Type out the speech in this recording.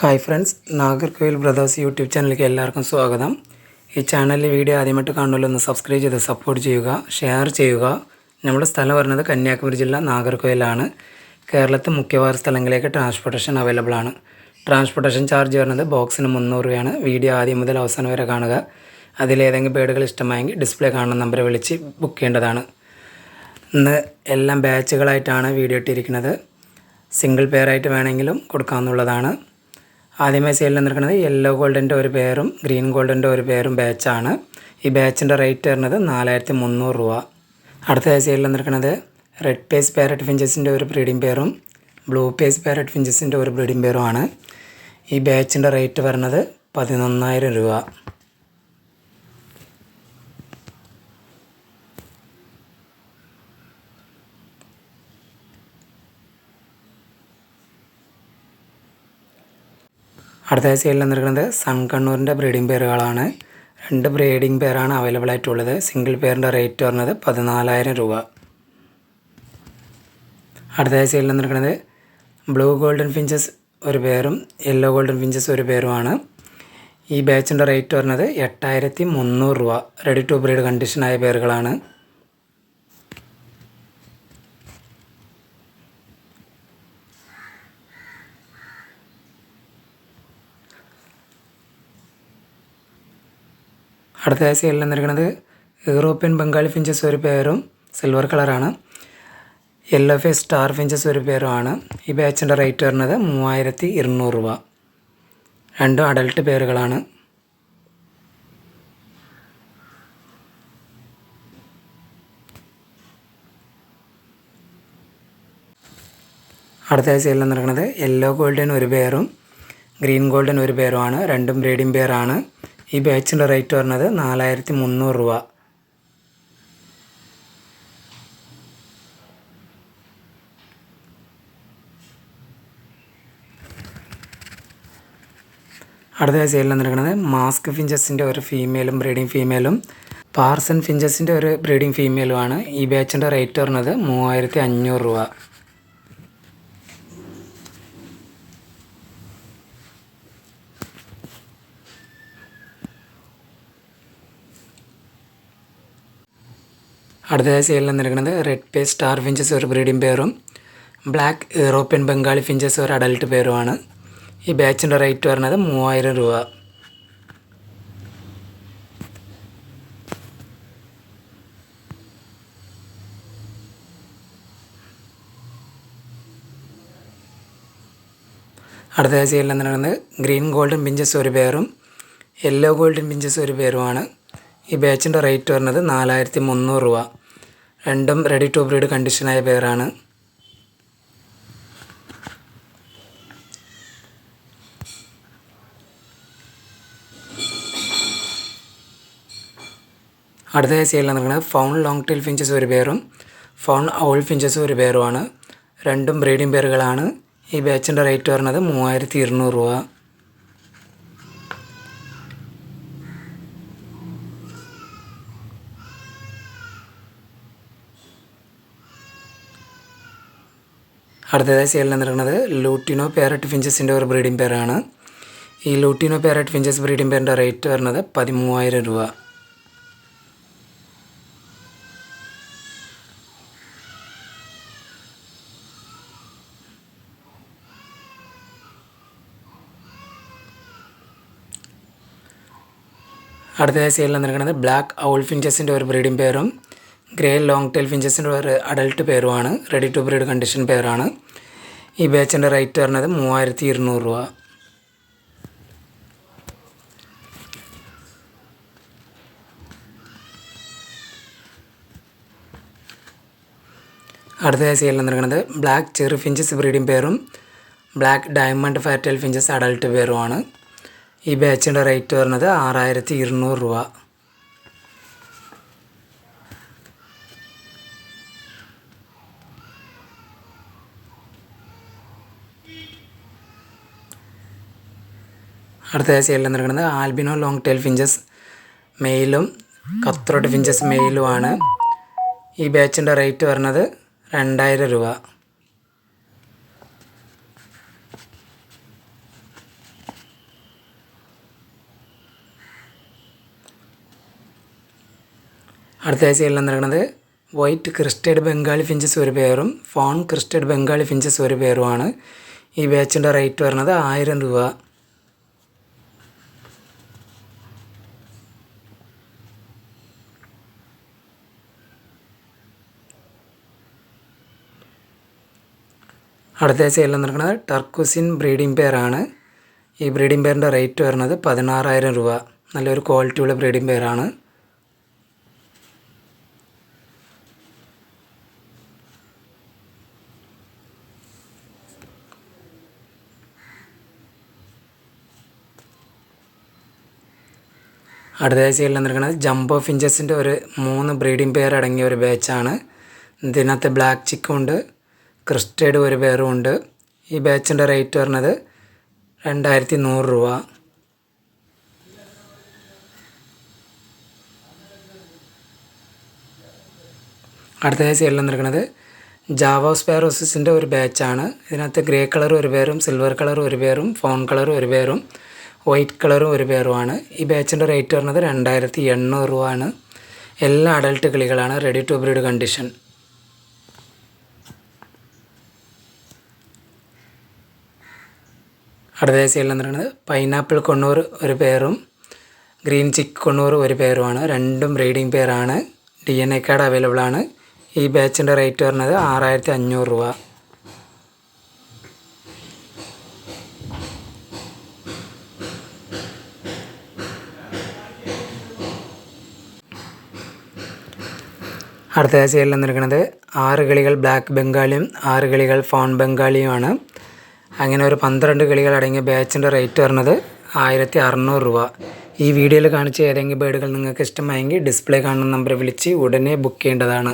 Hi friends Nagercoil brothers YouTube ചാനലിലേക്ക് എല്ലാവർക്കും സ്വാഗതം. ഈ ചാനലിലെ വീഡിയോ ആദ്യമായിട്ട് കാണുമല്ലോ ഒന്ന് സബ്സ്ക്രൈബ് ചെയ്ത് സപ്പോർട്ട് ചെയ്യുക ഷെയർ ചെയ്യുക. നമ്മുടെ സ്ഥലം പറയുന്നത് കന്യാകുമരി ജില്ല നാഗർകോയിലാണ് കേരളത്തിൽ മുഖ്യവാര സ്ഥലങ്ങളിലേക്ക് ട്രാൻസ്പോർട്ടേഷൻ അവൈലബിൾ ആണ്. ട്രാൻസ്പോർട്ടേഷൻ ചാർജ് വരുന്നത് ബോക്സിന് മുന്നൂറ് രൂപയാണ്. വീഡിയോ ആദ്യം മുതൽ അവസാനം വരെ കാണുക. അതിലേതെങ്കിലും പേടുകൾ ഇഷ്ടമായെങ്കിൽ ഡിസ്പ്ലേ കാണുന്ന നമ്പറെ വിളിച്ച് ബുക്ക് ചെയ്യേണ്ടതാണ്. ഇന്ന് എല്ലാം ബാച്ചുകളായിട്ടാണ് വീഡിയോ ഇട്ടിരിക്കുന്നത്. സിംഗിൾ പെയറായിട്ട് വേണമെങ്കിലും കൊടുക്കാവുന്നതാണ്. ആദ്യമായി സെയിലിൽ നിൽക്കുന്നത് യെല്ലോ ഗോൾഡിന്റെ ഒരു പേരും ഗ്രീൻ ഗോൾഡിന്റെ ഒരു പേരും ബാച്ചാണ് ഈ ബാച്ചിന്റെ റേറ്റ് വരുന്നത് നാലായിരത്തി മുന്നൂറ് രൂപ. അടുത്തതായി സെയിലിൽ നിൽക്കുന്നത് റെഡ് പേസ് പാരറ്റ് ഫിഞ്ചസിന്റെ ഒരു ബ്രീഡിംഗ് പേരും ബ്ലൂ പേസ് പാരറ്റ് ഫിഞ്ചസിന്റെ ഒരു ബ്രീഡിംഗ് പേരുമാണ് ഈ ബാച്ചിന്റെ റേറ്റ് വരുന്നത് പതിനൊന്നായിരം രൂപ. അടുത്ത സെയിലിൽ വന്നിരിക്കുന്നത് സൺ കണ്ണൂരിന്റെ ബ്രീഡിംഗ് പെയറുകളാണ് രണ്ട് ബ്രീഡിംഗ് പെയറാണ് അവൈലബിൾ ആയിട്ടുള്ളത്. സിംഗിൾ പെയറിന്റെ റേറ്റ് പറഞ്ഞത് പതിനാലായിരം രൂപ. അടുത്ത സെയിലിൽ വന്നിരിക്കുന്നത് ബ്ലൂ ഗോൾഡൻ ഫിഞ്ചസ് ഒരു പേരും യെല്ലോ ഗോൾഡൻ ഫിഞ്ചസ് ഒരു പേരുമാണ്. ഈ ബാച്ചിന്റെ റേറ്റ് പറഞ്ഞത് എട്ടായിരത്തി മുന്നൂറ് രൂപ. റെഡി ടു ബ്രീഡ് കണ്ടീഷനായ പേരുകളാണ്. അടുത്ത സെയിലിൽ നൽകുന്നത് യൂറോപ്യൻ ബംഗാളി ഫിഞ്ചസ് ഒരു പേരും സിൽവർ കളറാണ്. യെല്ലോ ഫേസ് സ്റ്റാർ ഫിഞ്ചസ് ഒരു പേരുമാണ്. ഈ ബാച്ചിന്റെ റേറ്റ് വരുന്നത് മൂവായിരത്തി ഇരുന്നൂറ് രൂപ. രണ്ടും അഡൽട്ട് പേരുകളാണ്. അടുത്ത സെയിലിൽ നൽകുന്നത് യെല്ലോ ഗോൾഡൻ ഒരു പേരും ഗ്രീൻ ഗോൾഡൻ ഒരു പേരുമാണ്. രണ്ടും ബ്രീഡിംഗ് പെയറാണ് ഈ ബാച്ചിന്റെ റേറ്റ് വരുന്നത് നാലായിരത്തി മുന്നൂറ് രൂപ. അടുത്ത സെയിലിൽ നിൽക്കുന്നത് മാസ്ക് ഫിഞ്ചസിന്റെ ഒരു ഫീമെയിലും ബ്രീഡിംഗ് ഫീമെയിലും പാർസൺ ഫിഞ്ചസിന്റെ ഒരു ബ്രീഡിംഗ് ഫീമെയിലുമാണ് ഈ ബാച്ചിന്റെ റേറ്റ് വരുന്നത് മൂവായിരത്തി അഞ്ഞൂറ് രൂപ. അടുത്തതായി സെയിലിൽ നിൽക്കുന്നത് റെഡ് പേ സ്റ്റാർ ഫിഞ്ചസ് ഒരു ബ്രീഡിംഗ് പെയറും ബ്ലാക്ക് യൂറോപ്യൻ ബംഗാളി ഫിഞ്ചസ് ഒരു അഡൽട്ട് പെയറുമാണ് ഈ ബാച്ചിന്റെ റേറ്റ് വരുന്നത് മൂവായിരം രൂപ. അടുത്തതായി സീലിൽ നിൽക്കുന്നത് ഗ്രീൻ ഗോൾഡൻ പിഞ്ചസ് ഒരു പേറും യെല്ലോ ഗോൾഡൻ പിഞ്ചസ് ഒരു പേരുമാണ് ഈ ബാച്ചിന്റെ റേറ്റ് വരുന്നത് നാലായിരത്തി മുന്നൂറ് രൂപ. രണ്ടും റെഡി ടു ബ്രീഡ് കണ്ടീഷനായ പേരാണ് അടുത്തതായി സെയിൽ നിൽക്കുന്നത് ഫൗൺ ലോങ് ടെയിൽ ഫിഞ്ചസ് ഒരു പേരും ഫൗൺ ഔൾ ഫിഞ്ചസ് ഒരു പേരുമാണ് രണ്ടും ബ്രീഡിംഗ് പേരുകളാണ് ഈ ബാച്ചിന്റെ റേറ്റ് വരുന്നത് മൂവായിരത്തി ഇരുന്നൂറ് രൂപ. അടുത്തതായി സെയിൽ നിന്നിരിക്കുന്നത് ലൂട്ടിനോ പാരറ്റ് ഫിഞ്ചസിന്റെ ഒരു ബ്രീഡിംഗ് പെയറാണ് ഈ ലൂട്ടിനോ പാരറ്റ് ഫിഞ്ചസ് ബ്രീഡിംഗ് പെയറിന്റെ റേറ്റ് വരുന്നത് പതിമൂവായിരം രൂപ. അടുത്തതായി സെയിലിൽ നിന്നിരിക്കുന്നത് ബ്ലാക്ക് ഔൾ ഫിഞ്ചസിന്റെ ഒരു ബ്രീഡിംഗ് പെയറും ഗ്രേ ലോങ് ടെയിൽ ഫിഞ്ചസിന്റെ ഒരു അഡൽട്ട് പേരുമാണ്. റെഡി ടു ബ്രീഡ് കണ്ടീഷൻ പേരാണ്. ഈ ബാച്ചിന്റെ റേറ്റ് വരുന്നത് മൂവായിരത്തി ഇരുന്നൂറ് രൂപ. അടുത്തതായി സെയിലിൽ നിൽക്കുന്നത് ബ്ലാക്ക് ചെറു ഫിഞ്ചസ് ബ്രീഡിംഗ് പേരും black diamond firetail finches adult പേരുമാണ്. ഈ ബാച്ചിന്റെ റേറ്റ് വരുന്നത് ആറായിരത്തി ഇരുന്നൂറ് രൂപ. അടുത്ത സൈഡിൽ നിൽക്കുന്നത് ആൽബിനോ ലോങ് ടെയിൽ ഫിഞ്ചസ് മെയിലും കത്രോട്ട് ഫിഞ്ചസ് മെയിലുമാണ് ഈ ബാച്ചിന്റെ റേറ്റ് വരുന്നത് രണ്ടായിരം രൂപ. അടുത്ത സൈഡിൽ നിൽക്കുന്നത് വൈറ്റ് ക്രിസ്റ്റഡ് ബംഗാളി ഫിഞ്ചസ് ഒരു പേരും ഫോൺ ക്രിസ്റ്റഡ് ബംഗാളി ഫിഞ്ചസ് ഒരു പേരുമാണ് ഈ ബാച്ചിന്റെ റേറ്റ് വരുന്നത് ആയിരം രൂപ. അടുത്ത സീരിയൽ നടക്കുന്നത് ടർക്കുസിൻ ബ്രീഡിംഗ് പെയറാണ് ഈ ബ്രീഡിംഗ് പെയറിന്റെ റേറ്റ് വരുന്നത് പതിനാറായിരം രൂപ. നല്ലൊരു ക്വാളിറ്റിയുള്ള ബ്രീഡിംഗ് പെയറാണ് അടുത്തതായി സീരിയൽ നടക്കുന്നത് ജംബോ ഫിഞ്ചസിന്റെ ഒരു മൂന്ന് ബ്രീഡിംഗ് പെയർ അടങ്ങിയ ഒരു ബാച്ചാണ് ഇതിനകത്ത് ബ്ലാക്ക് ചിക്കും ഉണ്ട് ക്രിസ്റ്റേഡ് ഒരു പേറും ഉണ്ട്. ഈ ബാച്ചിന്റെ റേറ്റ് പറഞ്ഞത് രണ്ടായിരത്തി നൂറ് രൂപ അടുത്തതായി സീരിയൽ നിൽക്കുന്നത് ജാവോ സ്പെയറോസിന്റെ ഒരു ബാച്ചാണ്. ഇതിനകത്ത് ഗ്രേ കളർ ഒരു പേരും സിൽവർ കളർ ഒരു പേരും ഫോൺ കളർ ഒരു പേരും വൈറ്റ് കളറും ഒരു പേരുമാണ്. ഈ ബാച്ചിന്റെ റേറ്റ് പറഞ്ഞത് രണ്ടായിരത്തി എണ്ണൂറ് രൂപ ആണ്. എല്ലാ അഡൾട്ട് കിളികളാണ് റെഡി ടു ബ്രീഡ് കണ്ടീഷൻ അടുത്ത സൈഡിൽ എന്ന് പറയുന്നത് പൈനാപ്പിൾ കൊണ്ണൂർ ഒരു പേരും ഗ്രീൻ ചിക്ക് കൊണ്ണൂർ ഒരു പേരുമാണ് രണ്ടും ബ്രീഡിംഗ് പേരാണ് D N A card available ആണ്. ഈ ബാച്ചിന്റെ റേറ്റ് വരുന്നത് ആറായിരത്തി അഞ്ഞൂറ് രൂപ. അടുത്ത സൈഡിൽ വന്നിരിക്കുന്നത് ആറ് കളികൾ ബ്ലാക്ക് ബംഗാളിയും ആറ് കളികൾ ഫോൺ ബംഗാളിയുമാണ് അങ്ങനെ ഒരു പന്ത്രണ്ട് കളികൾ അടങ്ങിയ ബാച്ചിന്റെ റേറ്റ് വരുന്നത് ആയിരത്തി അറുന്നൂറ് രൂപ. ഈ വീഡിയോയിൽ കാണിച്ച ഏതെങ്കിലും ബേഡുകൾ നിങ്ങൾക്ക് ഇഷ്ടമായെങ്കിൽ ഡിസ്പ്ലേ കാണുന്ന നമ്പർ വിളിച്ച് ഉടനെ ബുക്ക് ചെയ്യേണ്ടതാണ്.